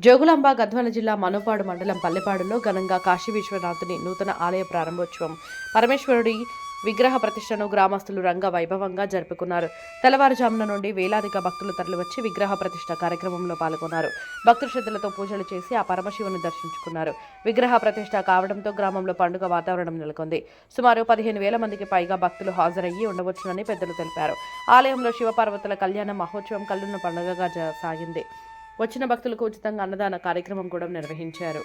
జోగులాంబ గద్వాల జిల్లా మనోపాడు మండలం పల్లెపాడులో ఘనంగా కాశీ విశ్వనాథుని నూతన ఆలయ ప్రారంభోత్సవం పరమేశ్వరుడి విగ్రహ ప్రతిష్టను గ్రామస్తులు రంగ వైభవంగా జరుపుకున్నారు. తెల్లవారుజామున నుండి వేలాదిగా భక్తులు తరలివచ్చి విగ్రహ ప్రతిష్ట కార్యక్రమంలో పాల్గొన్నారు. భక్తుల శ్రద్ధలతో పూజలు చేసి ఆ పరమశివుని దర్శించుకున్నారు. విగ్రహ ప్రతిష్ట కావడంతో గ్రామంలో పండుగ వాతావరణం నెలకొంది. సుమారు పదిహేను వేల మందికి పైగా భక్తులు హాజరయ్యి ఉండవచ్చునని పెద్దలు తెలిపారు. ఆలయంలో శివపార్వతుల కళ్యాణ మహోత్సవం కల్లున్న పండుగగా సాగింది. వచ్చిన భక్తులకు ఉచితంగా అన్నదాన కార్యక్రమం కూడా నిర్వహించారు.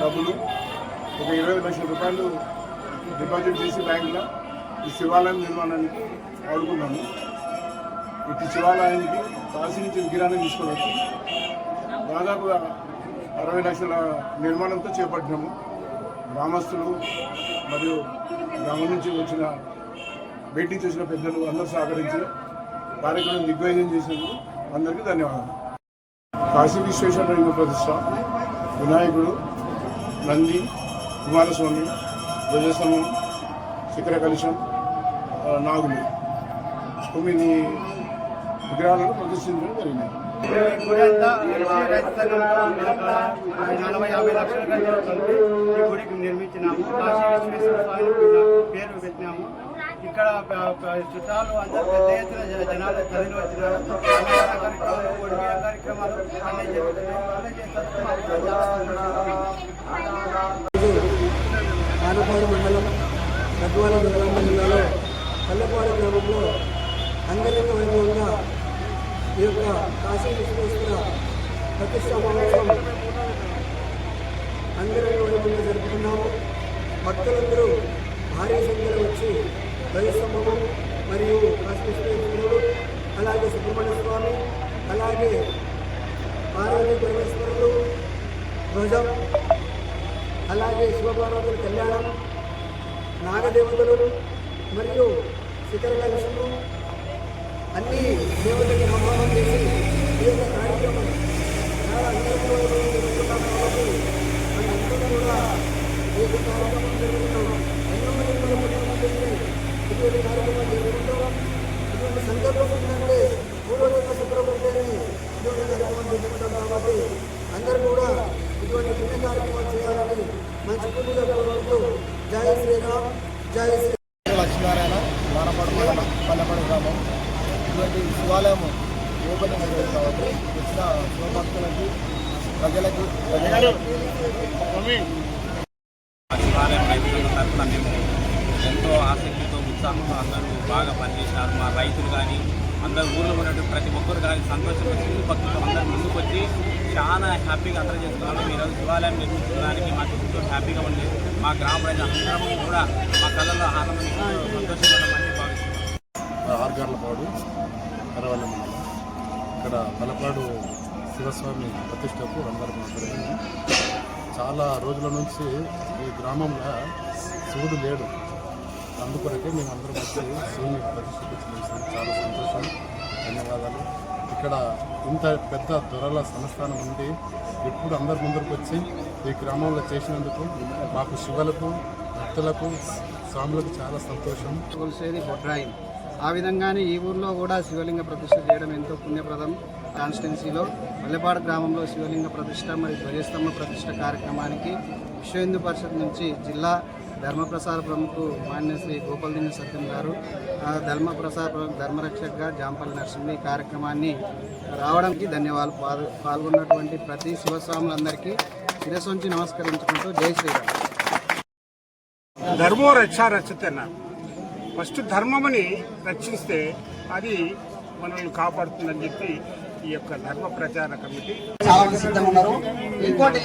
డబ్బులు ఒక ఇరవై లక్షల రూపాయలు డిపాజిట్ చేసి బ్యాంకులో ఈ శివాలయం నిర్మాణానికి వాడుకున్నాము ఇటు శివాలయానికి కాశీ నుంచి విగ్రహాన్ని తీసుకోవచ్చు దాదాపు అరవై లక్షల నిర్మాణంతో చేపట్టినాము. గ్రామస్తులు మరియు గ్రామం నుంచి వచ్చిన భేటీ చేసిన పెద్దలు అందరూ సహకరించి కార్యక్రమం దిగ్విజయం చేసినందుకు అందరికీ ధన్యవాదాలు. కాశీ విశ్వేశ్వర ప్రతిష్ట వినాయకుడు నంది కుమారస్వామి ధ్వజస్తంభం శిఖర కలుషం నాగులు. తొమ్మిది విగ్రహాలను ప్రదర్శించడం జరిగినాయి నలభై యాభై లక్షల ఖర్చు ఈ గుడికి నిర్మించినాము కాశీ విశ్వేశ్వర స్వామి పేరు పెట్టినాము ఇక్కడ చుట్టాలు అందరూ పెద్ద ఎత్తున జనాలు తరలి వచ్చినారు కార్యక్రమాలు పొడిగిన కార్యక్రమాలు అన్నీ జరుగుతున్నాయి మండలం గద్వాల జిల్లాలో పల్లెపాడు గ్రామంలో అంగరంగ వైభవంగా ఈ యొక్క కాశీ విశ్వేశ్వర ప్రతిష్టా మహోత్సవం అంగరంగ జరుపుకున్నాము. భక్తులందరూ భారీ సంఖ్యలో వచ్చి ధ్వజస్తంభము మరియు కాశీ విశ్వేశ్వరుడు అలాగే సుబ్రహ్మణ్య స్వామి అలాగే పార్వతీ పరమేశ్వరుడు ధ్వజం అలాగే శివపార్వతుల కళ్యాణం నాగదేవతలు మరియు శిఖర కలశము అన్ని దేవతలకు ఆహ్వానం చేసి ఈ యొక్క కార్యక్రమం చాలా అందంగా జరుగుతున్నాం కాబట్టి మనందరం కూడా ఈ యొక్క కార్యక్రమం జరుగుతున్నాం ఎన్నో ఎన్నో పుణ్యమందిని ఇటువంటి కార్యక్రమం జరుగుతున్నాం ఇటువంటి సందర్భం ఏంటంటే పూర్వజన్మ శుభ్రపడితేనే ఇటువంటి కార్యక్రమం జరుగుతున్నాం కాబట్టి అందరూ కూడా ఇటువంటి పుణ్య కార్యక్రమం చేయాలని మంచి పుణ్యులు కోరుకుంటూ జై శ్రీరామ్ జై శ్రీ లక్ష్మీనారాయణ వానపాడు మండలం పల్లెపాడు గ్రామం. ఇటువంటి శివాలయం ఓపెనింగ్ జరిగింది కాబట్టి వచ్చిన శివభక్తులకి ప్రజలకి శివాలయం రైతుల తరఫున మేము ఎంతో ఆసక్తితో ఉత్సాహంతో అందరూ బాగా పనిచేసినారు మా రైతులు కానీ అందరు ఊళ్ళో ఉన్నటువంటి ప్రతి ఒక్కరు కానీ సంతోషంగా భక్తులు అందరూ ముందుకు వచ్చి చాలా హ్యాపీగా అందరూ చేస్తున్నాము ఈరోజు శివాలయం నిర్మించుకోవడానికి మాకు ఎంతో హ్యాపీగా ఉంది. మా గ్రామ ప్రజలు కూడా మా కళ్ళలో ఆనందం సంతోషంగా ఉన్నామని భావిస్తున్నాం. ఆర్గార్లపాడు కరవల్లి ఇక్కడ బలపాడు శివస్వామి ప్రతిష్టకు అందరం చాలా రోజుల నుంచి ఈ గ్రామంలో శివుడు లేడు. అందుకొరకే మేము అందరం వచ్చి శివుని ప్రతిష్ఠించడం చాలా సంతోషం. ధన్యవాదాలు. ఇక్కడ ఇంత పెద్ద దొరల సంస్థానం ఉండి ఎప్పుడు అందరి ముందరకు వచ్చి ఈ గ్రామంలో చేసినందుకు మాకు శివలకు భక్తులకు స్వాములకు చాలా సంతోషం. కొలిసేది బొడ్రాయి. ఆ విధంగానే ఈ ఊర్లో కూడా శివలింగ ప్రతిష్ట చేయడం ఎంతో పుణ్యప్రదం. కాన్స్టిట్యున్సీలో మల్లెపాడు గ్రామంలో శివలింగ ప్రతిష్ట మరియు ధ్వజస్తంభ ప్రతిష్ట కార్యక్రమానికి విశ్వ హిందూ పరిషత్ నుంచి జిల్లా ధర్మప్రసార ప్రముఖు మాన్య శ్రీ గోపాలదిన సత్యం గారు ధర్మ ధర్మప్రసార ప్రముఖ ధర్మరక్షక్గా జాంపల్లి నరసింహ ఈ కార్యక్రమాన్ని రావడానికి ధన్యవాదాలు పాల్గొన్నటువంటి ప్రతి శివస్వాములందరికీ శిరసొంచి నమస్కరించుకుంటూ జై శ్రీరామ్. ధర్మో రక్ష రక్షతన్న ఫస్ట్ ధర్మముని రక్షిస్తే అది మనల్ని కాపాడుతుందని చెప్పి ఈ యొక్క ధర్మ ప్రచార కమిటీ చాలా సిద్ధంగా ఉన్నారు. ఇంకోటి